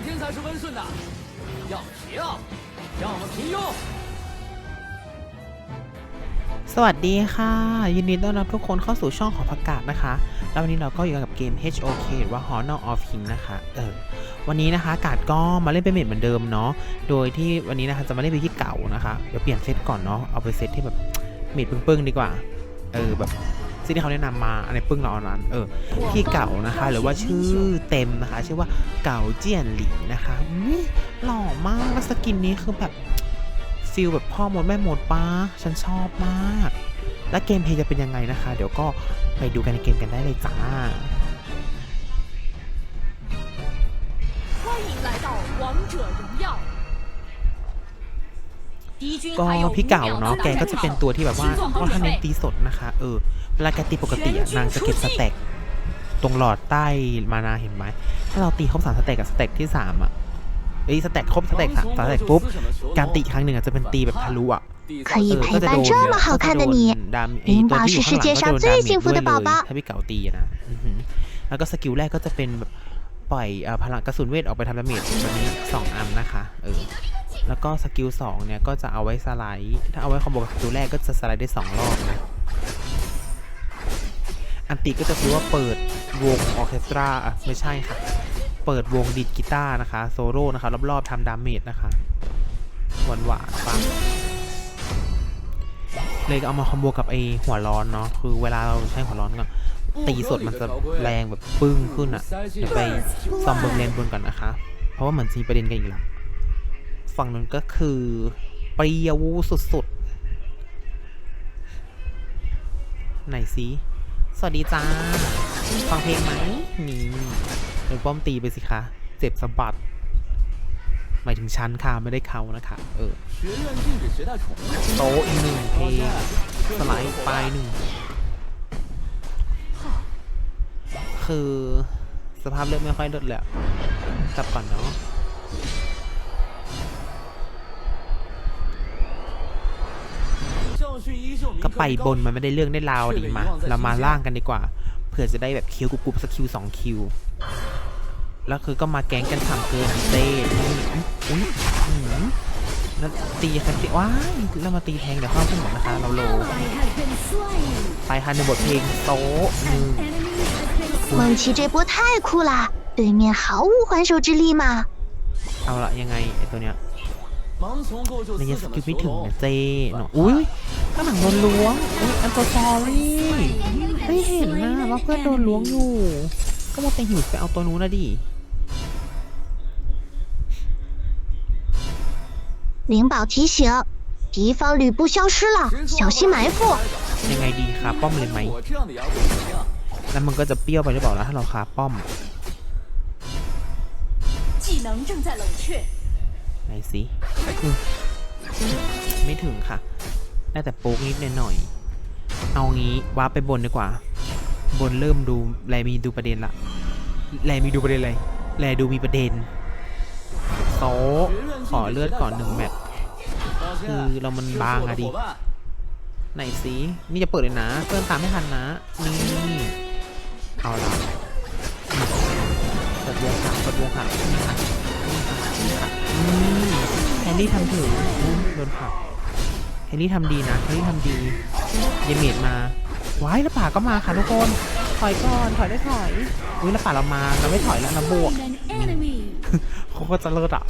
天才是温顺的，要谁啊？让我们平庸。 สวัสดีค่ะ ยินดีต้อนรับทุกคนเข้าสู่ช่องของผักกาดนะคะ แล้ววันนี้เราก็อยู่กับเกม HOK หรือว่า Honor of King นะคะ เออ วันนี้นะคะกาดก็มาเล่นเป็นเมดเหมือนเดิมเนาะ โดยที่วันนี้นะคะจะมาเล่นไปที่เก่านะคะ เดี๋ยวเปลี่ยนเซตก่อนเนาะ เอาไปเซตที่แบบเมดปึ้งๆดีกว่า เออแบบ สิ่งที่เขาแนะนำมาอันไหนปึ้งเราเอานั้น เออ พี่เก่านะคะ หรือว่าชื่อเต็มนะคะ ชื่อว่าเก่าเจียนหลีนะคะอุ๊ยหล่อมากแล้วสกินนี้คือแบบฟิลแบบพ่อมดแม่มดป้าฉันชอบมาก และเกมเพลย์จะเป็นยังไงนะคะ เดี๋ยวก็ไปดูกันในเกมกันได้เลยจ้า 欢迎来到王者荣耀。 敌军 ก็ 还有 พี่ 五 เก่า 秒 เนาะ 到 แก 达 ก็ 战 จะเป็น 场， ตัวที่แบบว่า 请做好 ค่อนข้าง 准 เน้น 备 ตี。สดนะคะ เออเวลาแกตีปกติอะนางจะเก็บสเต็กตรงหลอดใต้มานาเห็นไหม ถ้าเราตีครบสามสเต็กกับสเต็กที่สามอะเอ้ยสเต็กครบสเต็กสามสเต็กปุ๊บ การตีครั้งหนึ่งอะจะเป็นตีแบบทะลุอะ 可以 เออ 陪 ก็จะ 伴 โดน 这么好看的你， ดามไอ้ตัวที่อยู่ข้างหลังก็จะโดนดาเมจด้วยเลยถ้าพี่เก่าตีอะนะอือหือแล้วก็สกิลแรกก็จะเป็นแบบปล่อยเอ่อพลังกระสุนเวทออกไปทำดาเมจแบบนี้สองอันนะคะเออ แล้วก็สกิลสองเนี่ยก็จะเอาไว้สไลด์ ถ้าเอาไว้คอมโบกับสกิลแรกก็จะสไลด์ได้สองรอบนะ อันติก็จะคือว่าเปิดวงออเคสตราอะไม่ใช่ค่ะ เปิดวงดีดกีตาร์นะคะ โซโล่นะคะ รอบๆทำดาเมจนะคะ หวานหวานๆปังเลยเอามาคอมโบกับไอหัวร้อนเนาะ คือเวลาเราใช้หัวร้อนก็ตีสดมันจะแรงแบบปึ้งขึ้นอะเดี๋ยวไปซอมเบิร์เลนบนก่อนนะคะ เพราะว่าเหมือนจะมีประเด็นกันอีกแล้ว ฝั่งนั้นก็คือ เปรี้ยวสุดๆ ไหนสิ สวัสดีจ้า ฟังเพลงไหม นี่เป็นป้อมตีไปสิคะ เจ็บสะบัด หมายถึงชั้นค่ะ ไม่ได้เขานะคะ เออ โตอีกหนึ่งเพลง สไลด์ไปหนึ่ง คือสภาพเลือดไม่ค่อยลดแล้ว กลับก่อนเนาะ ก็ 刻 ไป 的 บ 高 น 手 มันไม่ได้เรื่องได้ราวดีมา เรามาล่างกันดีกว่า เผื่อจะได้แบบคิวกรุบๆสักคิวสองคิว แล้วคือก็มาแก๊งกันฉ่ำเกินเต้นี่อุ้ยอื้อหือแล้วตีกันตีว้ายแล้วมาตีแทงเดี๋ยวเข้าขึ้นหมดนะคะ เราโล ไปค่ะในบทเพลงโต๊ะหนึ่ง 梦琪这波太酷啦，对面毫无还手之力嘛。 เอาละยังไงไอตัวเนี้ย 盲从构就 ใน 思 ยังส 想 กิ 的 ลไม่ 囚 ถึง 笼 นะ。เจเนาะอุ้ย ข้างหลังโดนล้วงอุ้ยอันโซซอรี่ไม่เห็นนะว่าเพื่อนโดนล้วงอยู่ ก็มาแต่หิวไปเอาตัวนู้นนะดิ 灵宝提醒，敌方吕布消失了，小心埋伏。 ยังไงดีคะป้อมเลยไหม 我这样的摇滚怎么样？ แล้วมันก็จะเปรี้ยวไปหรือเปล่าล่ะถ้าเราคาป้อม 技能正在冷却， ไหนสิอืมไม่ถึงค่ะ ได้แต่โป๊กนิดหน่อย เอางี้ว้าไปบนดีกว่า บนเริ่มดูแลมีดูประเด็นละแลมีดูประเด็นอะไรแลดูมีประเด็นโตขอเลือดก่อนหนึ่งแมตคือเรามันบางอะดิไหนสินี่จะเปิดเลยนะเพิ่มตามไม่ทันนะ นี่เอาละกดวงค่ะกดวงค่ะนี่ค่ะนที่แอนดี้ทำถือโดนผัก แฮร์รี่ทำดีนะแฮร์รี่ทำดีเยเมดมาว้ายแล้วป่าก็มาค่ะทุกคน ถอยก่อน ถอยได้ถอย อุ้ยแล้วป่าเรามา เราไม่ถอยแล้วนะบวก เขาก็จะเลิศอ่ะ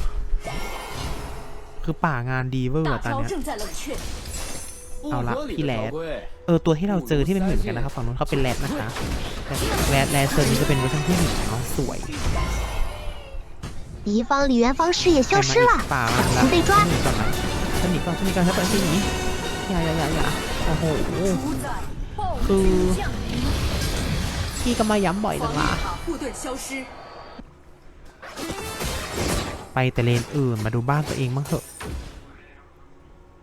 คือป่างานดีเวอร์ 大 อะตอน 招 เนี้ย 正在冷却，不好了合理屁嘞的条规， เออตัวที่เราเจอที่เป็นเหมือนกันนะครับฝั่งนู้นเขาเป็นแรดนะคะแต่แรดแรดเซอร์นี้จะเป็นเวอร์ชันผู้หญิงเนาะสวย 敌方李元芳视野消 ใคร 失 มา 了 อีก，ป่ามาแล้ว 被抓 หนีก่อนนะ ฉันหนีก่อนฉันหนีก่อนฉันไปฉันหนีอย่าอย่าอย่าอย่าโอ้โหคือพี่ก็มาย้ำบ่อยจังละไปแต่เลนอื่นมาดูบ้านตัวเองบ้างเถอะ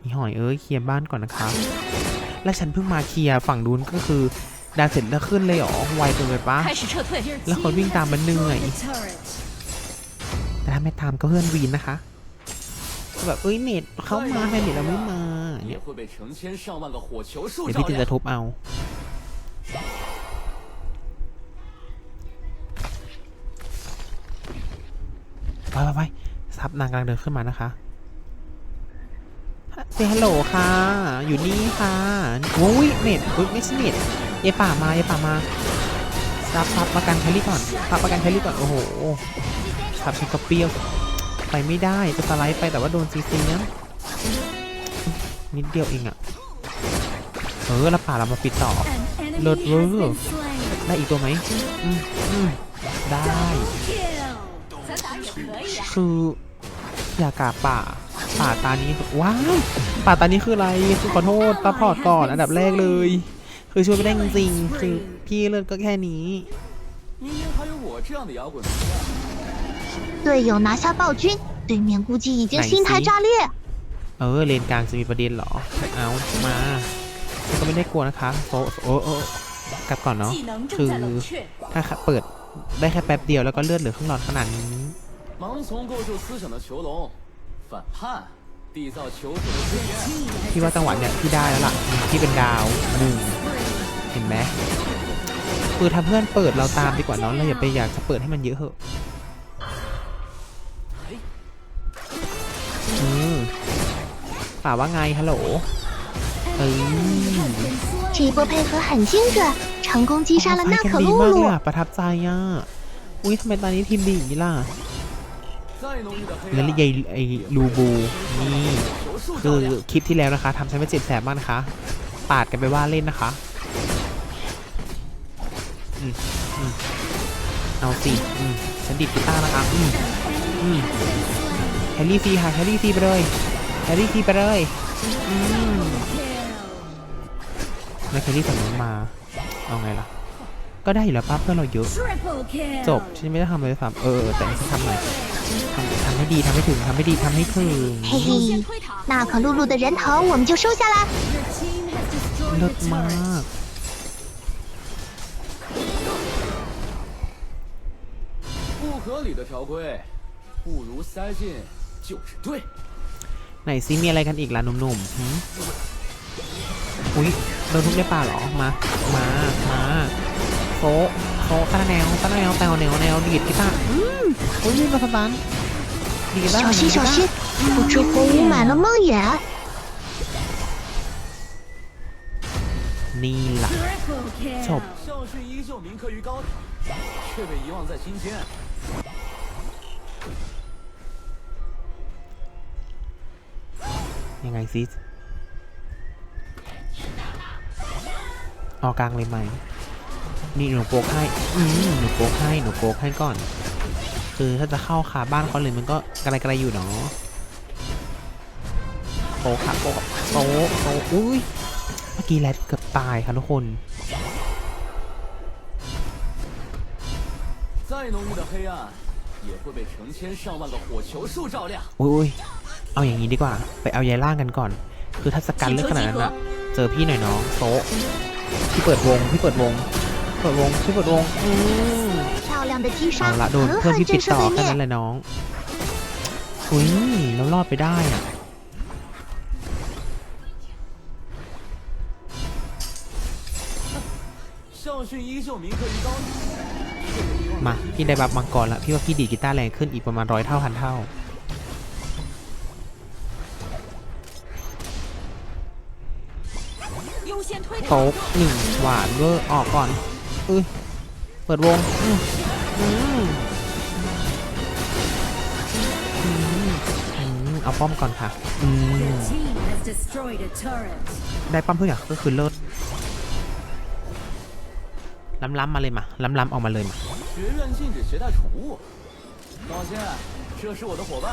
มีหอยเอ้ยเคลียร์บ้านก่อนนะครับ และฉันเพิ่งมาเคลียร์ฝั่งดูนก็คือดาเสร็จแล้วขึ้นเลยหรอไวเกินไปปะแล้วคนวิ่งตามมันเหนื่อยแต่ถ้าไม่ตามก็เพื่อนวีนนะคะ แบบเอ้ยเน็ตเขามาให้เน็ตเราไม่มาเนี่ยเดี๋ยวพี่ติจะทุบเอาไปไปไปซับนางกำลังเดินขึ้นมานะคะเซฮัลโหลค่ะ อยู่นี่ค่ะโอ้ยเน็ตอุ้ยไม่ใช่เน็ตยายป่ามา ยายป่ามาซับซับประกันแคลรี่ก่อนซับประกันแคลรี่ก่อน โอ้โหซับชิคก็เปรี้ยว ไปไม่ได้จะสไลด์ไปแต่ว่าโดนซีซีนะนิดเดียวเองอะเออแล้ป่าเรามาปิดต่อเลิศเวอร์ได้อีกตัวไหมอืมได้ คืออยากาป่า ป่าตานี้ว้าวป่าตานี้คืออะไรคือขอโทษตาพอดก่อนอันดับแรกเลย คือช่วยไม่ได้จริงคือพี่เลิศก็แค่นี้ 明明还有我这样的摇滚明星，队友拿下暴君，对面估计已经哪心态一炸裂。 เออเลนกลางจะมีประเด็นเหรอ เอามาฉันก็ไม่ได้กลัวนะคะโซโอ้โอ้กลับก่อนเนาะ 技能 คื 正 อ 在冷却。 ถ้าเปิดได้แค่แป๊บเดียวแล้วก็เลือดเหลือครึ่งหลอดขนาดนี้ 盲从构筑思想的囚笼，反叛，缔造囚徒的尊严。 พี่ว่าจังหวะเนี้ยพี่ได้แล้วล่ะพี่เป็นดาวหนึ่งเห็นไหมคือถ้าเพื่อนเปิดเราตามดีกว่าเนาะเราอย่าไปอยากจะเปิดให้มันเยอะเหอะ ป่าว่าไงฮัลโหล เออ 这一波配合很精准，成功击杀了 ไฟ 娜 กัน 可 ดี 露 มากเลย 露。 อะประทับใจอ่ะอุ้ยทำไมตอนนี้ทีมดีอย่างนี้ล่ะ 再浓郁的黑 แล้ว 暗， ยายไอ้ลูบูนี่ 囚术 คื 照 อ 亮。 คลิปที่แล้วนะคะทำฉันไปเจ็บแสบมากนะคะ ปาดกันไปว่าเล่นนะคะ อืมอืมเอาสิอืมฉันดิดกีตาร์นะคะ อืมอืมแฮร์รี่ฟรีค่ะแฮร์รี่ฟรีไปเลย แฮร์รี่ฟรีไปเลยอืมแล้วแฮร์รี่ฝั่งนู้นมา เอาไงล่ะ ก็ได้อยู่แล้วป้าเพื่อนเราเยอะ Triple kill. จบ ฉันไม่ได้ทำอะไรซ้ำเออ แต่ฉันทำหน่อยทำทำให้ดีทำให้ถึงทำให้ดีทำให้ถึง 嘿嘿，娜可露露的人头我们就收下啦。 Your team has destroyed เลิ a ศมาก turret. 不合理的条规，不如塞进就是对。 ไหนซิมีอะไรกันอีกล่ะหนุ่มๆหืมอุ้ยโดนทุบได้ป่าเหรอ มา มา มาโซะโซะตาแนวตาแนวแตวแนวแนวดีดกีตาร์อืมอุ้ยมีมาสตันดีดกีตาร์ 小心小心，不知火舞满了梦魇。 นี่ล่ะ Triple kill. จบ ยังไงซิออกกลางเลยไหม นี่หนูโปกให้ อืมหนูโปกให้ หนูโปกให้ก่อน คือถ้าจะเข้าขาบ้านเขาเลยมันก็กระไรกระไรอยู่เนาะโปกค่ะโปกโตะโตะอุ้ย เมื่อกี้แรดเกือบตายค่ะทุกคน 再浓郁的黑暗，也会被成千上万个火球术照亮。 อุ้ย เอาอย่างนี้ดีกว่า ไปเอายายล่างกันก่อน คือถ้าสกันเรื่องขนาดนั้นอะเจอพี่หน่อยน้องโซะพี่เปิดวงพี่เปิดวง เปิดวงพี่เปิดวงอืมเอาละโดนเพื่อนที่ติดต่อแค่นั้นแหละน้องอุ้ยแล้วรอดไปได้อะมาพี่ได้บับมังกรละพี่ว่าพี่ดีกีตาร์แรงขึ้นอีกประมาณร้อยเท่าพันเท่า โต๊ 塔。 กหนึ่งหวานเวอร์ออกก่อนเอ้ยเปิดวงอืมอืมอืมอืมเอาป้อมก่อนค่ะ อืม Your team has destroyed a turret. ได้ป้อมเพื่อนก็คือเลิศล้ำล้ำๆมาเลยมาล้ำล้ำๆออกมาเลยมา 学院禁止携带宠物。抱歉，这是我的伙伴。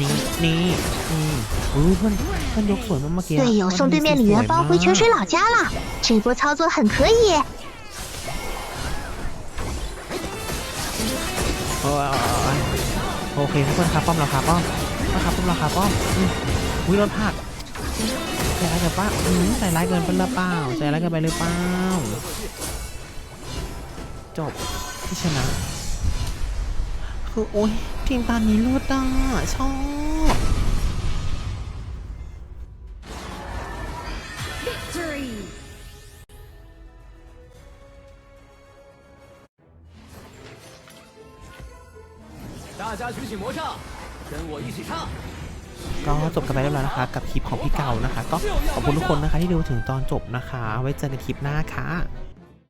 นี่นี่อืมอุ้ยเพื่อนเพื่อนยกสวยมากเมื่อกี้อะ 队友送对面李元芳回泉水老家了，这波操作很可以。 โอ้ยโอเคทุกคนครับป้อมเราครับป้อมป้อมครับป้อมเราครับป้อมอืมอุ้ยรถผักใจร้ายกับป้าอืมใจร้ายเกินไปหรือเปล่าใจร้ายเกินไปหรือเปล่าจบที่ชนะ คือโอ้ยทีมตอนนี้รูดอะชอบก็จบกันไปแล้วนะคะ กับคลิปของพี่เก่านะคะ ก็ขอบคุณทุกคนนะคะที่ดูถึงตอนจบนะคะ ไว้เจอในคลิปหน้าค่ะ